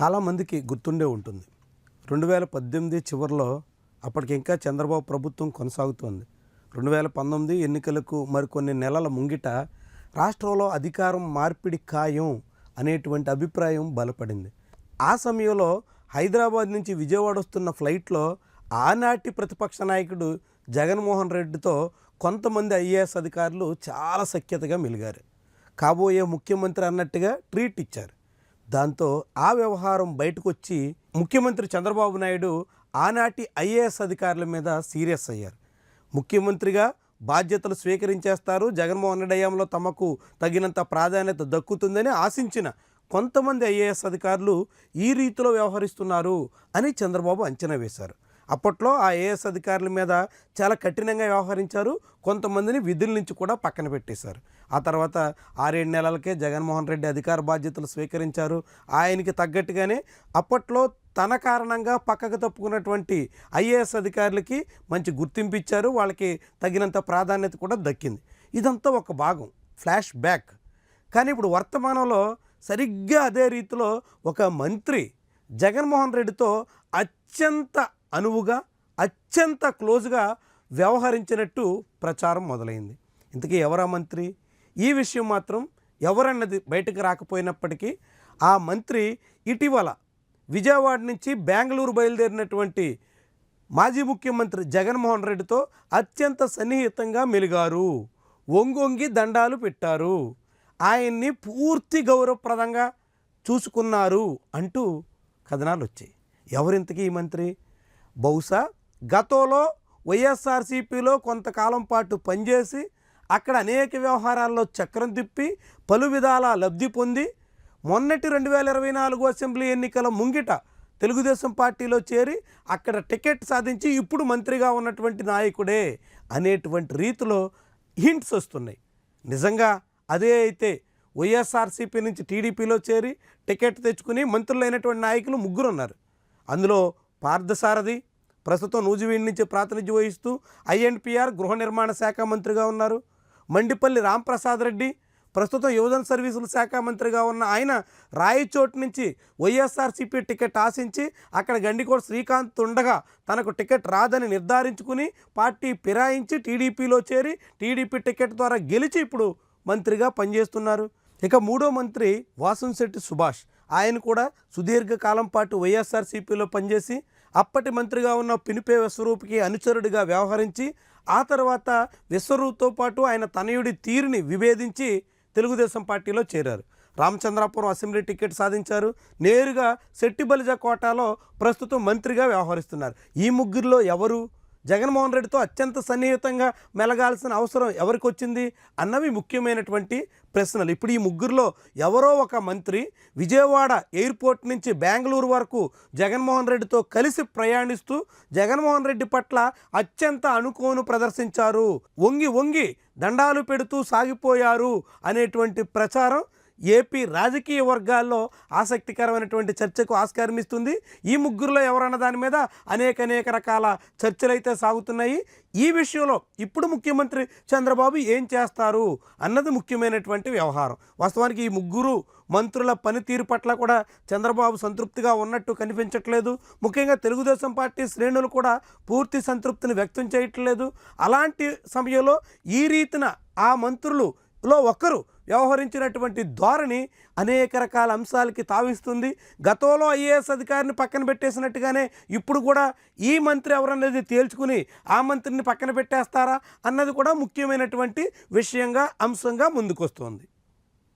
చాలామందికి గుర్తుండే ఉంటుంది. రెండు వేల పద్దెనిమిది చివరిలో అప్పటికి ఇంకా చంద్రబాబు ప్రభుత్వం కొనసాగుతోంది. రెండు వేల పంతొమ్మిది ఎన్నికలకు మరికొన్ని నెలల ముంగిట రాష్ట్రంలో అధికారం మార్పిడి ఖాయం అనేటువంటి అభిప్రాయం బలపడింది. ఆ సమయంలో హైదరాబాద్ నుంచి విజయవాడ వస్తున్న ఫ్లైట్లో ఆనాటి ప్రతిపక్ష నాయకుడు జగన్మోహన్ రెడ్డితో కొంతమంది ఐఏఎస్ అధికారులు చాలా సఖ్యతగా మెలిగారు. కాబోయే ముఖ్యమంత్రి అన్నట్టుగా ట్రీట్ ఇచ్చారు. దాంతో ఆ వ్యవహారం బయటకు వచ్చి ముఖ్యమంత్రి చంద్రబాబు నాయుడు ఆనాటి ఐఏఎస్ అధికారుల మీద సీరియస్ అయ్యారు. ముఖ్యమంత్రిగా బాధ్యతలు స్వీకరించేస్తారు. జగన్మోహన్ రెడ్డి హయాంలో తమకు తగినంత ప్రాధాన్యత దక్కుతుందని ఆశించిన కొంతమంది ఐఏఎస్ అధికారులు ఈ రీతిలో వ్యవహరిస్తున్నారు అని చంద్రబాబు అంచనా వేశారు. అప్పట్లో ఆ ఐఏఎస్ అధికారుల మీద చాలా కఠినంగా వ్యవహరించారు. కొంతమందిని విధుల నుంచి కూడా పక్కన పెట్టేశారు. ఆ తర్వాత ఆరేడు నెలలకే జగన్మోహన్ రెడ్డి అధికార బాధ్యతలు స్వీకరించారు. ఆయనకి తగ్గట్టుగానే అప్పట్లో తన కారణంగా పక్కకు తప్పుకున్నటువంటి ఐఏఎస్ అధికారులకి మంచి గుర్తింపు ఇచ్చారు. వాళ్ళకి తగినంత ప్రాధాన్యత కూడా దక్కింది. ఇదంతా ఒక భాగం ఫ్లాష్ బ్యాక్. కానీ ఇప్పుడు వర్తమానంలో సరిగ్గా అదే రీతిలో ఒక మంత్రి జగన్మోహన్ రెడ్డితో అత్యంత అనువుగా అత్యంత క్లోజ్గా వ్యవహరించినట్టు ప్రచారం మొదలైంది. ఇంతకీ ఎవరా మంత్రి? ఈ విషయం మాత్రం ఎవరన్నది బయటకు రాకపోయినప్పటికీ ఆ మంత్రి ఇటీవల విజయవాడ నుంచి బెంగళూరు బయలుదేరినటువంటి మాజీ ముఖ్యమంత్రి జగన్మోహన్ రెడ్డితో అత్యంత సన్నిహితంగా మెలిగారు. ఒంగొంగి దండాలు పెట్టారు. ఆయన్ని పూర్తి గౌరవప్రదంగా చూసుకున్నారు అంటూ కథనాలు వచ్చాయి. ఎవరింతకీ ఈ మంత్రి? బహుశా గతంలో వైఎస్ఆర్సీపీలో కొంతకాలం పాటు పనిచేసి అక్కడ అనేక వ్యవహారాల్లో చక్రం తిప్పి పలు విధాల లబ్ధి పొంది మొన్నటి రెండు వేల ఇరవై నాలుగు అసెంబ్లీ ఎన్నికల ముంగిట తెలుగుదేశం పార్టీలో చేరి అక్కడ టికెట్ సాధించి ఇప్పుడు మంత్రిగా ఉన్నటువంటి నాయకుడే అనేటువంటి రీతిలో హింట్స్ వస్తున్నాయి. నిజంగా అదే అయితే వైఎస్ఆర్సీపీ నుంచి టీడీపీలో చేరి టికెట్ తెచ్చుకుని మంత్రులైనటువంటి నాయకులు ముగ్గురు ఉన్నారు అందులో పార్థసారథి ప్రస్తుతం నూజివీడి నుంచి ప్రాతినిధ్యం వహిస్తూ ఐఎన్పిఆర్ గృహ నిర్మాణ శాఖ మంత్రిగా ఉన్నారు. మండిపల్లి రాంప్రసాద్ రెడ్డి ప్రస్తుతం యువజన సర్వీసుల శాఖ మంత్రిగా ఉన్న ఆయన రాయచోటు నుంచి వైఎస్ఆర్సీపీ టికెట్ ఆశించి అక్కడ గండికోట శ్రీకాంత్ ఉండగా తనకు టికెట్ రాదని నిర్ధారించుకుని పార్టీ ఫిరాయించి టీడీపీలో చేరి టీడీపీ టికెట్ ద్వారా గెలిచి ఇప్పుడు మంత్రిగా పనిచేస్తున్నారు. ఇక మూడో మంత్రి వాసంశెట్టి సుభాష్. ఆయన కూడా సుదీర్ఘకాలం పాటు వైఎస్ఆర్సీపీలో పనిచేసి అప్పటి మంత్రిగా ఉన్న పినిపే విశ్వరూప్కి అనుచరుడిగా వ్యవహరించి ఆ తర్వాత విశ్వరూప్తో పాటు ఆయన తనయుడి తీరుని విభేదించి తెలుగుదేశం పార్టీలో చేరారు. రామచంద్రాపురం అసెంబ్లీ టికెట్ సాధించారు. నేరుగా శెట్టిబలిజ కోటాలో ప్రస్తుతం మంత్రిగా వ్యవహరిస్తున్నారు. ఈ ముగ్గురిలో ఎవరు? జగన్మోహన్ రెడ్డితో అత్యంత సన్నిహితంగా మెలగాల్సిన అవసరం ఎవరికి వచ్చింది అన్నవి ముఖ్యమైనటువంటి ప్రశ్నలు. ఇప్పుడు ఈ ముగ్గురులో ఎవరో ఒక మంత్రి విజయవాడ ఎయిర్పోర్ట్ నుంచి బెంగళూరు వరకు జగన్మోహన్ రెడ్డితో కలిసి ప్రయాణిస్తూ జగన్మోహన్ రెడ్డి పట్ల అత్యంత అనుకోను ప్రదర్శించారు. వంగి వంగి దండాలు పెడుతూ సాగిపోయారు అనేటువంటి ప్రచారం ఏపీ రాజకీయ వర్గాల్లో ఆసక్తికరమైనటువంటి చర్చకు ఆస్కారం ఇస్తుంది ఈ ముగ్గురులో ఎవరన్న దాని మీద అనేక అనేక రకాల చర్చలైతే సాగుతున్నాయి. ఈ విషయంలో ఇప్పుడు ముఖ్యమంత్రి చంద్రబాబు ఏం చేస్తారు అన్నది ముఖ్యమైనటువంటి వ్యవహారం. వాస్తవానికి ఈ ముగ్గురు మంత్రుల పనితీరు పట్ల కూడా చంద్రబాబు సంతృప్తిగా ఉన్నట్టు కనిపించట్లేదు. ముఖ్యంగా తెలుగుదేశం పార్టీ శ్రేణులు కూడా పూర్తి సంతృప్తిని వ్యక్తం చేయట్లేదు. అలాంటి సమయంలో ఈ రీతిన ఆ మంత్రులు లో ఒకరు వ్యవహరించినటువంటి ధోరణి అనేక రకాల అంశాలకి తావిస్తుంది. గతంలో ఐఏఎస్ అధికారిని పక్కన పెట్టేసినట్టుగానే ఇప్పుడు కూడా ఈ మంత్రి ఎవరన్నది తేల్చుకుని ఆ మంత్రిని పక్కన పెట్టేస్తారా అన్నది కూడా ముఖ్యమైనటువంటి విషయంగా అంశంగా ముందుకొస్తుంది.